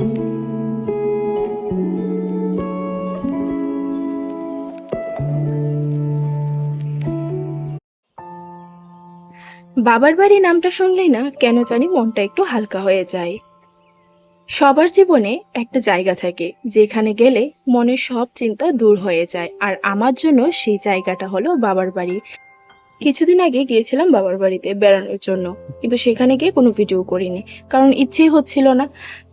বাবার বাড়ি নামটা শুনলেই না কেন জানি মনটা একটু হালকা হয়ে যায়। সবার জীবনে একটা জায়গা থাকে, যেখানে গেলে মনের সব চিন্তা দূর হয়ে যায়, আর আমার জন্য সেই জায়গাটা হলো বাবার বাড়ি। কিছুদিন আগে গিয়েছিলাম বাবার বাড়িতে বেড়ানোর জন্য, কিন্তু সেখানে গিয়ে কোনো ভিডিও করিনি, কারণ ইচ্ছেই হচ্ছিল না।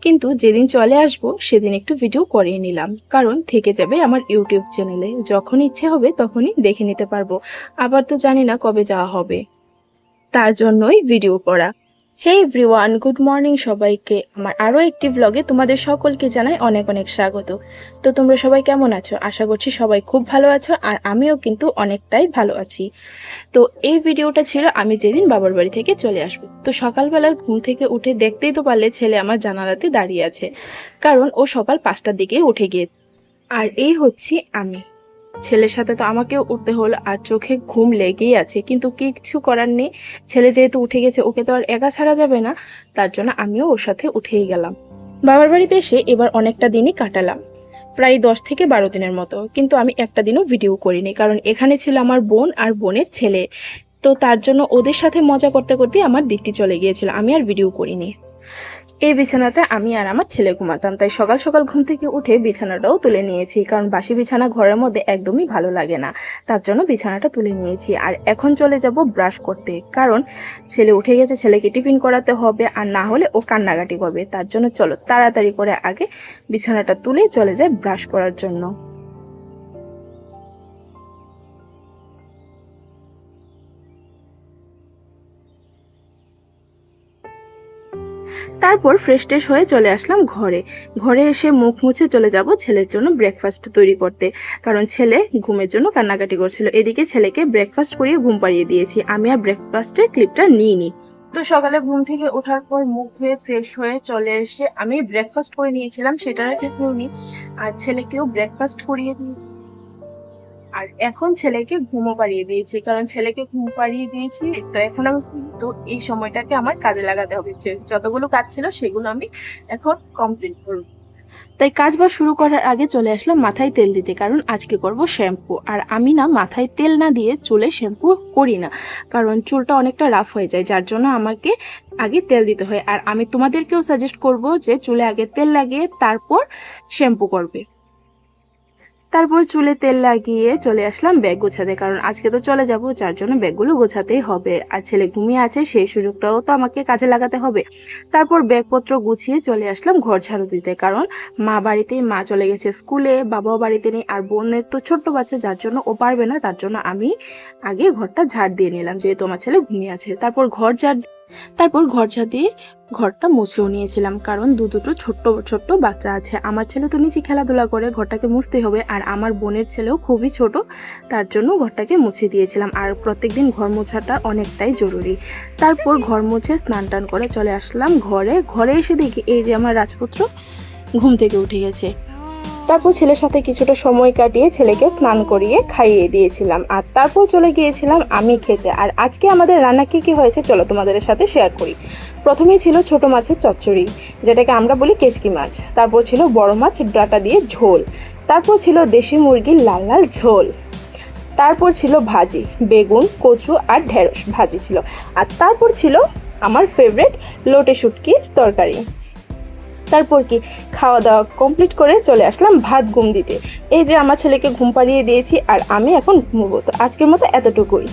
কিন্তু যেদিন চলে আসব, সেদিন একটু ভিডিও করিয়ে নিলাম, কারণ থেকে যাবে আমার ইউটিউব চ্যানেলে যখন ইচ্ছে হবে তখনই দেখে নিতে পারব। আবার তো জানি না কবে যাওয়া হবে। তার জন্যই ভিডিও করা। হে এভরিওয়ান গুড মর্নিং সবাইকে। আমার আরও একটি ব্লগে তোমাদের সকলকে জানাই অনেক অনেক স্বাগত। তো তোমরা সবাই কেমন আছো? আশা করছি সবাই খুব ভালো আছো আর আমিও কিন্তু অনেকটাই ভালো আছি। তো এই ভিডিওটা ছিল আমি যেদিন বাবার বাড়ি থেকে চলে আসব। তো সকালবেলা ঘুম থেকে উঠে দেখতেই তো পারলে ছেলে আমার জানালাতে দাঁড়িয়ে আছে। কারণ ও সকাল পাঁচটার দিকেই উঠে গিয়েছে আর এই হচ্ছে আমি। ছেলের সাথে তো আমাকেও উঠতে হলো, আর চোখে ঘুম লেগেই আছে, কিন্তু কিছু করার নেই। ছেলে যেহেতু উঠে গেছে, ওকে তো আর একা ছাড়া যাবে না, তার জন্য আমিও ওর সাথে উঠেই গেলাম। বাবার বাড়িতে এসে এবার অনেকটা দিনই কাটালাম, প্রায় দশ থেকে বারো দিনের মতো, কিন্তু আমি একটা দিনও ভিডিও করিনি, কারণ এখানে ছিল আমার বোন আর বোনের ছেলে। তো তার জন্য ওদের সাথে মজা করতে করতে আমার দিকটি চলে গিয়েছিল, আমি আর ভিডিও করিনি। এই বিছানাতে আমি আর আমার ছেলে ঘুমাতাম, তাই সকাল সকাল ঘুম থেকে উঠে বিছানাটাও তুলে নিয়েছি, কারণ বাসি বিছানা ঘরের মধ্যে একদমই ভালো লাগে না, তার জন্য বিছানাটা তুলে নিয়েছি। আর এখন চলে যাব ব্রাশ করতে, কারণ ছেলে উঠে গেছে, ছেলেকে টিফিন করাতে হবে, আর না হলে ও কান্নাকাটি করবে, তার জন্য চলো তাড়াতাড়ি করে আগে বিছানাটা তুলে চলে যায় ব্রাশ করার জন্য। তারপর ফ্রেশ ট্রেশ হয়ে চলে আসলাম ঘরে। ঘরে এসে মুখ মুছে চলে যাব ছেলের জন্য ব্রেকফাস্ট তৈরি করতে। কারণ ছেলে ঘুমের জন্য কান্নাকাটি করছিল। এদিকে ছেলেকে ব্রেকফাস্ট করিয়ে ঘুম পাড়িয়ে দিয়েছি। আমি আর ব্রেকফাস্টের ক্লিপটা নিইনি। তো সকালে ঘুম থেকে ওঠার পর মুখ ধুয়ে ফ্রেশ হয়ে চলে এসে আমি ব্রেকফাস্ট করে নিয়েছিলাম। সেটা ঠিক নিইনি আর ছেলেকেও ব্রেকফাস্ট করিয়ে দিয়েছি। আর এখন ছেলেকে ঘুমো পাড়িয়ে দিয়েছি, কারণ ছেলেকে ঘুম পাড়িয়ে দিয়েছি, তো এখন আমি কিন্তু এই সময়টাকে আমার কাজে লাগাতে হবে। যতগুলো কাজ ছিল সেগুলো আমি এখন কমপ্লিট করব। তাই কাজ বাজ শুরু করার আগে চলে আসলাম মাথায় তেল দিতে, কারণ আজকে করব শ্যাম্পু। আর আমি না মাথায় তেল না দিয়ে চুলে শ্যাম্পু করি না, কারণ চুলটা অনেকটা রাফ হয়ে যায়, যার জন্য আমাকে আগে তেল দিতে হয়। আর আমি তোমাদেরকেও সাজেস্ট করব যে চুলে আগে তেল লাগিয়ে তারপর শ্যাম্পু করবে। তারপর চুলে তেল লাগিয়ে চলে আসলাম ব্যাগ গোছাতে, কারণ আজকে তো চলে যাব, যার জন্য ব্যাগগুলো গোছাতেই হবে। আর ছেলে ঘুমিয়ে আছে, সেই সুযোগটাও তো আমাকে কাজে লাগাতে হবে। তারপর ব্যাগপত্র গুছিয়ে চলে আসলাম ঘর ঝাড়ু দিতে, কারণ মা বাড়িতেই মা চলে গেছে স্কুলে, বাবাও বাড়িতে নেই, আর বোনের তো ছোট্ট বাচ্চা, যার জন্য ও পারবে না, তার জন্য আমি আগে ঘরটা ঝাড় দিয়ে নিলাম, যেহেতু আমার ছেলে ঘুমিয়ে আছে। তারপর ঘর ঝাড় তারপর ঘর দিয়ে ঘরটা মুছেও নিয়েছিলাম, কারণ দু দুটো ছোট্ট ছোট্ট বাচ্চা আছে। আমার ছেলে তো নিচে খেলাধুলা করে, ঘরটাকে মুছতে হবে, আর আমার বোনের ছেলেও খুবই ছোট, তার জন্য ঘরটাকে মুছে দিয়েছিলাম। আর প্রত্যেকদিন ঘর মোছাটা অনেকটাই জরুরি। তারপর ঘর মুছে স্নান টান করে চলে আসলাম ঘরে। ঘরে এসে দেখি এই যে আমার রাজপুত্র ঘুম থেকে উঠে গেছে। তারপর ছেলের সাথে কিছুটা সময় কাটিয়ে ছেলেকে স্নান করিয়ে খাইয়ে দিয়েছিলাম। আর তারপর চলে গিয়েছিলাম আমি খেতে। আর আজকে আমাদের রান্না কি, কী হয়েছে চলো তোমাদের সাথে শেয়ার করি। প্রথমেই ছিল ছোট মাছের চচ্চড়ি, যেটাকে আমরা বলি কেচকি মাছ। তারপর ছিল বড় মাছ, ডাটা দিয়ে ঝোল। তারপর ছিল দেশি মুরগির লাল লাল ঝোল। তারপর ছিল ভাজি, বেগুন, কচু আর ঢেঁড়স ভাজি ছিল। আর তারপর ছিল আমার ফেভারিট লোটে শুটকির তরকারি। তারপর কি খাওয়া দাওয়া কমপ্লিট করে চলে আসলাম ভাত ঘুম দিতে। এই যে আমার ছেলেকে ঘুম পাড়িয়ে দিয়েছি আর আমি এখন ঘুমবো। তো আজকের মতো এতটুকুই।